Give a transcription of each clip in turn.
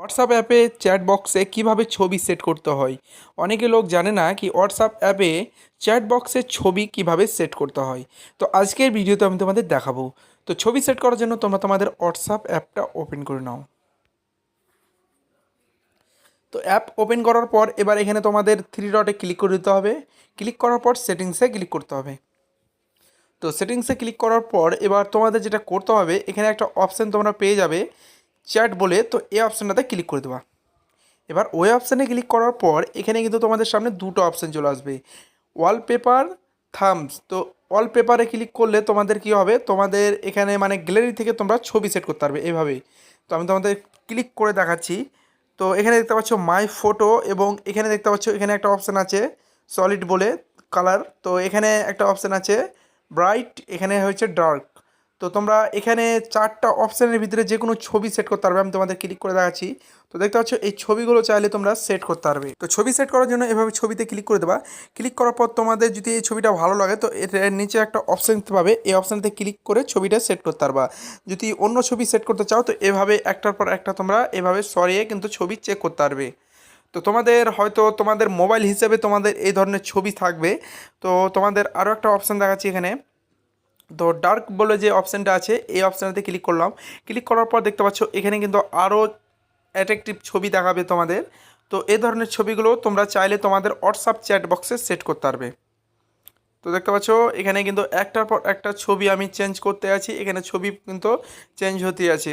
WhatsApp অ্যাপে chat বক্সে কীভাবে ছবি সেট করতে হয়? অনেকে লোক জানে না কি হোয়াটসঅ্যাপ অ্যাপে চ্যাট বক্সে ছবি কীভাবে সেট করতে হয়। তো আজকের ভিডিওতে আমি তোমাদের দেখাবো। তো ছবি সেট করার জন্য তোমরা তোমাদের হোয়াটসঅ্যাপ অ্যাপটা ওপেন করে নাও। তো অ্যাপ ওপেন করার পর এবার এখানে তোমাদের থ্রি ডটে ক্লিক করে দিতে হবে। ক্লিক করার পর সেটিংসে ক্লিক করতে হবে। তো সেটিংসে ক্লিক করার পর এবার তোমাদের যেটা করতে হবে, এখানে একটা অপশান তোমরা পেয়ে যাবে। চ্যাট বলে তো এই অপশানটাতে ক্লিক করে দেবা। এবার ওই অপশানে ক্লিক করার পর এখানে কিন্তু তোমাদের সামনে দুটো অপশান চলে আসবে। Wallpaper, themes. তো ওয়ালপেপারে ক্লিক করলে তোমাদের কি হবে? তোমাদের এখানে মানে গ্যালারি থেকে তোমরা ছবি সেট করতে পারবে এভাবেই তো আমি তোমাদের ক্লিক করে দেখাচ্ছি। তো এখানে দেখতে পাচ্ছ মাই ফটো এবং এখানে দেখতে পাচ্ছ এখানে একটা অপশান আছে সলিড বলে, কালার। তো এখানে একটা অপশান আছে ব্রাইট, এখানে হচ্ছে ডার্ক। তো তোমরা এখানে চারটা অপশানের ভিতরে যে কোনো ছবি সেট করতে পারবে। আমি তোমাদের ক্লিক করে দেখাচ্ছি। তো দেখতে পাচ্ছ, এই ছবিগুলো চাইলে তোমরা সেট করতে পারবে। তো ছবি সেট করার জন্য এভাবে ছবিতে ক্লিক করে দেবা। ক্লিক করার পর তোমাদের যদি এই ছবিটা ভালো লাগে, তো এর নিচে একটা অপশান পাবে। এই অপশানতে ক্লিক করে ছবিটা সেট করতে পারবা। যদি অন্য ছবি সেট করতে চাও, তো এভাবে একটার পর একটা তোমরা এভাবে সরিয়ে কিন্তু ছবি চেক করতে পারবে। তো তোমাদের হয়তো তোমাদের মোবাইল হিসেবে তোমাদের এই ধরনের ছবি থাকবে। তো তোমাদের আরও একটা অপশান দেখাচ্ছি এখানে। তো ডার্ক বলে যে অপশানটা আছে, এই অপশানটাতে ক্লিক করলাম। ক্লিক করার পর দেখতে পাচ্ছ এখানে কিন্তু আরও অ্যাট্রাকটিভ ছবি দেখাবে তোমাদের। তো এই ধরনের ছবিগুলো তোমরা চাইলে তোমাদের হোয়াটসঅ্যাপ চ্যাট বক্সে সেট করতে পারবে। তো দেখতে পাচ্ছ এখানে কিন্তু একটার পর একটা ছবি আমি চেঞ্জ করতে আছি, এখানে ছবি কিন্তু চেঞ্জ হতে আছে।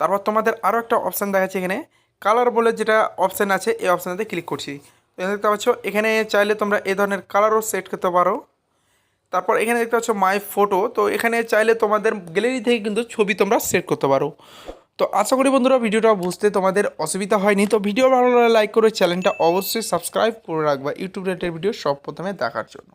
তারপর তোমাদের আরও একটা অপশান দেখাচ্ছে এখানে কালার বলে যেটা অপশান আছে, এই অপশানটাতে ক্লিক করছি। দেখতে পাচ্ছ, এখানে চাইলে তোমরা এই ধরনের কালারও সেট করতে পারো। তারপর এখানে দেখতে পাচ্ছ মাই ফটো তো এখানে চাইলে তোমাদের গ্যালারি থেকে কিন্তু ছবি তোমরা সেট করতে পারো। তো আশা করি বন্ধুরা ভিডিওটা বুঝতে তোমাদের অসুবিধা হয়নি। তো ভিডিও ভালো লাগলে লাইক করে চ্যানেলটা অবশ্যই সাবস্ক্রাইব করে রাখবা ইউটিউব রেটের ভিডিও সব প্রথমে দেখার জন্য।